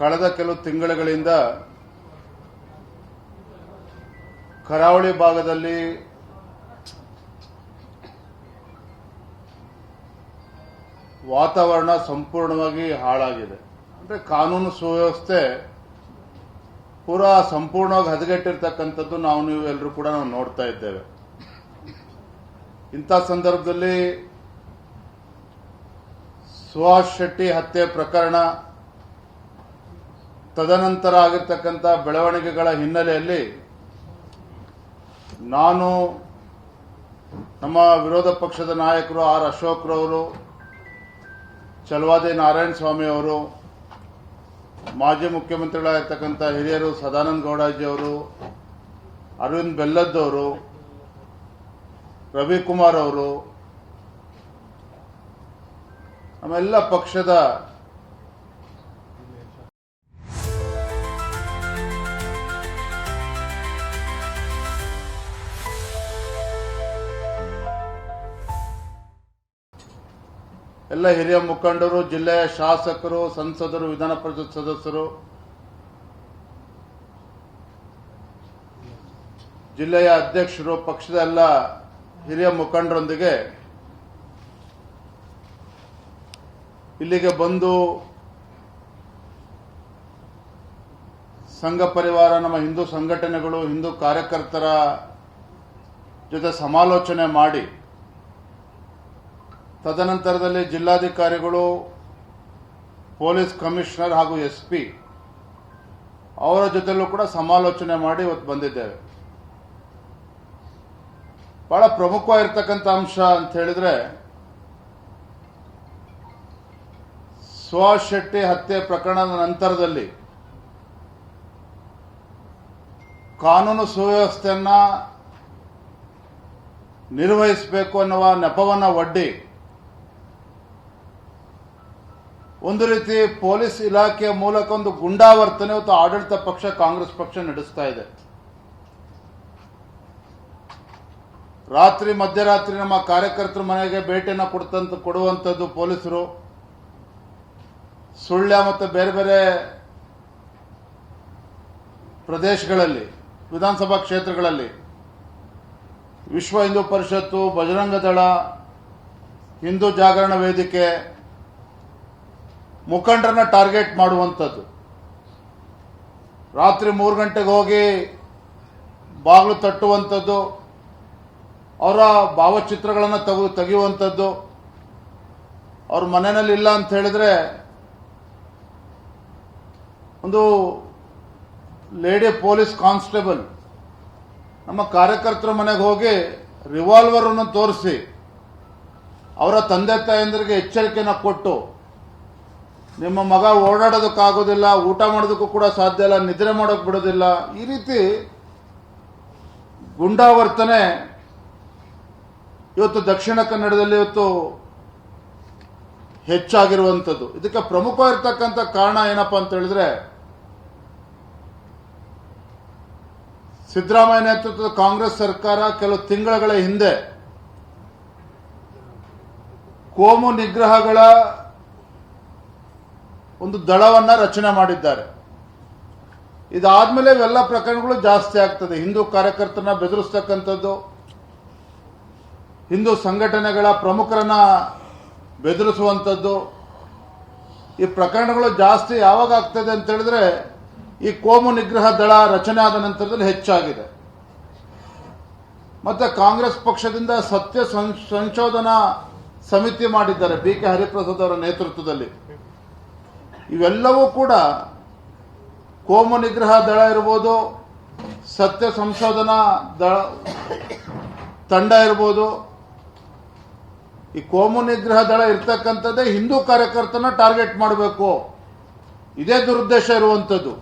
ಕಳೆದ ಕೆಲವು ತಿಂಗಳುಗಳಿಂದ ಕರಾವಳಿ ಭಾಗದಲ್ಲಿ ವಾತಾವರಣ ಸಂಪೂರ್ಣವಾಗಿ ಹಾಳಾಗಿದೆ. ಅಂದರೆ ಕಾನೂನು ಸುವ್ಯವಸ್ಥೆ ಪೂರಾ ಸಂಪೂರ್ಣವಾಗಿ ಹದಗೆಟ್ಟಿರ್ತಕ್ಕಂಥದ್ದು ನಾವು ನೀವು ಎಲ್ಲರೂ ಕೂಡ ನಾವು ನೋಡ್ತಾ ಇದ್ದೇವೆ. ಇಂಥ ಸಂದರ್ಭದಲ್ಲಿ ಸುಹಾಸ್ ಶೆಟ್ಟಿ ಹತ್ಯೆ ಪ್ರಕರಣ ತದನಂತರ ಆಗಿರ್ತಕ್ಕಂಥ ಬೆಳವಣಿಗೆಗಳ ಹಿನ್ನೆಲೆಯಲ್ಲಿ ನಾನು ನಮ್ಮ ವಿರೋಧ ಪಕ್ಷದ ನಾಯಕರು ಆರ್ ಅಶೋಕ್ರವರು, ಚಲವಾದಿ ನಾರಾಯಣ ಸ್ವಾಮಿ ಅವರು, ಮಾಜಿ ಮುಖ್ಯಮಂತ್ರಿಗಳಾಗಿರ್ತಕ್ಕಂಥ ಹಿರಿಯರು ಸದಾನಂದ ಗೌಡಾಜಿ ಅವರು, ಅರವಿಂದ್ ಬೆಲ್ಲದ್ದವರು ರವಿಕುಮಾರ್ ಅವರು ನಮ್ಮೆಲ್ಲ ಪಕ್ಷದ ಎಲ್ಲ ಹಿರಿಯ ಮುಖಂಡರು ಜಿಲ್ಲೆಯ ಶಾಸಕರು, ಸಂಸದರು, ವಿಧಾನ ಪರಿಷತ್ ಸದಸ್ಯರು, ಜಿಲ್ಲೆಯ ಅಧ್ಯಕ್ಷರು, ಪಕ್ಷದ ಎಲ್ಲ ಹಿರಿಯ ಮುಖಂಡರೊಂದಿಗೆ ಇಲ್ಲಿಗೆ ಬಂದು ಸಂಘ ಪರಿವಾರ, ನಮ್ಮ ಹಿಂದೂ ಸಂಘಟನೆಗಳು, ಹಿಂದೂ ಕಾರ್ಯಕರ್ತರ ಜೊತೆ ಸಮಾಲೋಚನೆ ಮಾಡಿ ತದನಂತರದಲ್ಲಿ ಜಿಲ್ಲಾಧಿಕಾರಿಗಳು, ಪೊಲೀಸ್ ಕಮಿಷನರ್ ಹಾಗೂ ಎಸ್ ಪಿ ಅವರ ಜೊತೆಲೂ ಕೂಡ ಸಮಾಲೋಚನೆ ಮಾಡಿ ಇವತ್ತು ಬಂದಿದ್ದೇವೆ. ಬಹಳ ಪ್ರಮುಖವಾಗಿರ್ತಕ್ಕಂಥ ಅಂಶ ಅಂತ ಹೇಳಿದ್ರೆ ಶೆಟ್ಟಿ ಹತ್ಯೆ ಪ್ರಕರಣದ ನಂತರದಲ್ಲಿ ಕಾನೂನು ಸುವ್ಯವಸ್ಥೆಯನ್ನ ನಿರ್ವಹಿಸಬೇಕು ಅನ್ನುವ ನೆಪವನ್ನು ಒಡ್ಡಿ ಒಂದು ರೀತಿ ಪೊಲೀಸ್ ಇಲಾಖೆಯ ಮೂಲಕ ಒಂದು ಗುಂಡಾವರ್ತನೆ ಮತ್ತು ಆಡಳಿತ ಪಕ್ಷ, ಕಾಂಗ್ರೆಸ್ ಪಕ್ಷ ನಡೆಸ್ತಾ ಇದೆ. ರಾತ್ರಿ, ಮಧ್ಯರಾತ್ರಿ ನಮ್ಮ ಕಾರ್ಯಕರ್ತರ ಮನೆಗೆ ಭೇಟಿಯನ್ನು ಕೊಡ್ತಂತ, ಕೊಡುವಂಥದ್ದು ಪೊಲೀಸರು. ಸುಳ್ಯ ಮತ್ತು ಬೇರೆ ಬೇರೆ ಪ್ರದೇಶಗಳಲ್ಲಿ, ವಿಧಾನಸಭಾ ಕ್ಷೇತ್ರಗಳಲ್ಲಿ, ವಿಶ್ವ ಹಿಂದೂ ಪರಿಷತ್ತು, ಬಜರಂಗ ದಳ, ಹಿಂದೂ ಜಾಗರಣ ವೇದಿಕೆ ಮುಖಂಡರನ್ನ ಟಾರ್ಗೆಟ್ ಮಾಡುವಂಥದ್ದು. ರಾತ್ರಿ ಮೂರು ಗಂಟೆಗೆ ಹೋಗಿ ಬಾಗಿಲು ತಟ್ಟುವಂಥದ್ದು, ಅವರ ಭಾವಚಿತ್ರಗಳನ್ನು ತೆಗೆ, ತೆಗೆಯುವಂಥದ್ದು. ಅವ್ರ ಮನೆಯಲ್ಲಿ ಇಲ್ಲ ಅಂತ ಹೇಳಿದ್ರೆ ಒಂದು ಲೇಡಿ ಪೊಲೀಸ್ ಕಾನ್ಸ್ಟೇಬಲ್ ನಮ್ಮ ಕಾರ್ಯಕರ್ತರ ಮನೆಗೆ ಹೋಗಿ ರಿವಾಲ್ವರನ್ನು ತೋರಿಸಿ, ಅವರ ತಂದೆ ತಾಯಂದರಿಗೆ ಎಚ್ಚರಿಕೆಯನ್ನು ಕೊಟ್ಟು ನಿಮ್ಮ ಮಗ ಓಡಾಡೋದಕ್ಕಾಗೋದಿಲ್ಲ, ಊಟ ಮಾಡೋದಕ್ಕೂ ಕೂಡ ಸಾಧ್ಯ ಇಲ್ಲ, ನಿದ್ರೆ ಮಾಡೋಕೆ ಬಿಡೋದಿಲ್ಲ. ಈ ರೀತಿ ಗುಂಡಾವರ್ತನೆ ಇವತ್ತು ದಕ್ಷಿಣ ಕನ್ನಡದಲ್ಲಿ ಇವತ್ತು ಹೆಚ್ಚಾಗಿರುವಂಥದ್ದು. ಇದಕ್ಕೆ ಪ್ರಮುಖವಾಗಿರ್ತಕ್ಕಂಥ ಕಾರಣ ಏನಪ್ಪ ಅಂತ ಹೇಳಿದ್ರೆ, ಸಿದ್ದರಾಮಯ್ಯ ನೇತೃತ್ವದ ಕಾಂಗ್ರೆಸ್ ಸರ್ಕಾರ ಕೆಲವು ತಿಂಗಳುಗಳ ಹಿಂದೆ ಕೋಮು ನಿಗ್ರಹಗಳ ಒಂದು ದಳವನ್ನು ರಚನೆ ಮಾಡಿದ್ದಾರೆ. ಇದಾದ್ಮೇಲೆ ಇವೆಲ್ಲ ಪ್ರಕರಣಗಳು ಜಾಸ್ತಿ ಆಗ್ತದೆ. ಹಿಂದೂ ಕಾರ್ಯಕರ್ತರನ್ನ ಬೆದರಿಸ್ತಕ್ಕಂಥದ್ದು, ಹಿಂದೂ ಸಂಘಟನೆಗಳ ಪ್ರಮುಖರನ್ನ ಬೆದರಿಸುವಂಥದ್ದು, ಈ ಪ್ರಕರಣಗಳು ಜಾಸ್ತಿ ಯಾವಾಗ ಆಗ್ತದೆ ಅಂತ ಹೇಳಿದ್ರೆ, ಈ ಕೋಮು ನಿಗ್ರಹ ದಳ ರಚನೆ ಆದ ನಂತರದಲ್ಲಿ ಹೆಚ್ಚಾಗಿದೆ. ಮತ್ತೆ ಕಾಂಗ್ರೆಸ್ ಪಕ್ಷದಿಂದ ಸತ್ಯ ಸಂಶೋಧನಾ ಸಮಿತಿ ಮಾಡಿದ್ದಾರೆ, ಬಿ ಕೆ ಹರಿಪ್ರಸಾದ್ ಅವರ ನೇತೃತ್ವದಲ್ಲಿ. ಇವೆಲ್ಲವೂ ಕೂಡ ಕೋಮು ನಿಗ್ರಹ ದಳ ಇರ್ಬೋದು, ಸತ್ಯ ಸಂಶೋಧನಾ ದಳ ತಂಡ ಇರ್ಬೋದು. ಈ ಕೋಮು ನಿಗ್ರಹ ದಳ ಇರ್ತಕ್ಕಂಥದ್ದೇ ಹಿಂದೂ ಕಾರ್ಯಕರ್ತನ ಟಾರ್ಗೆಟ್ ಮಾಡಬೇಕು. ಇದೇ ದುರುದ್ದೇಶ ಇರುವಂಥದ್ದು.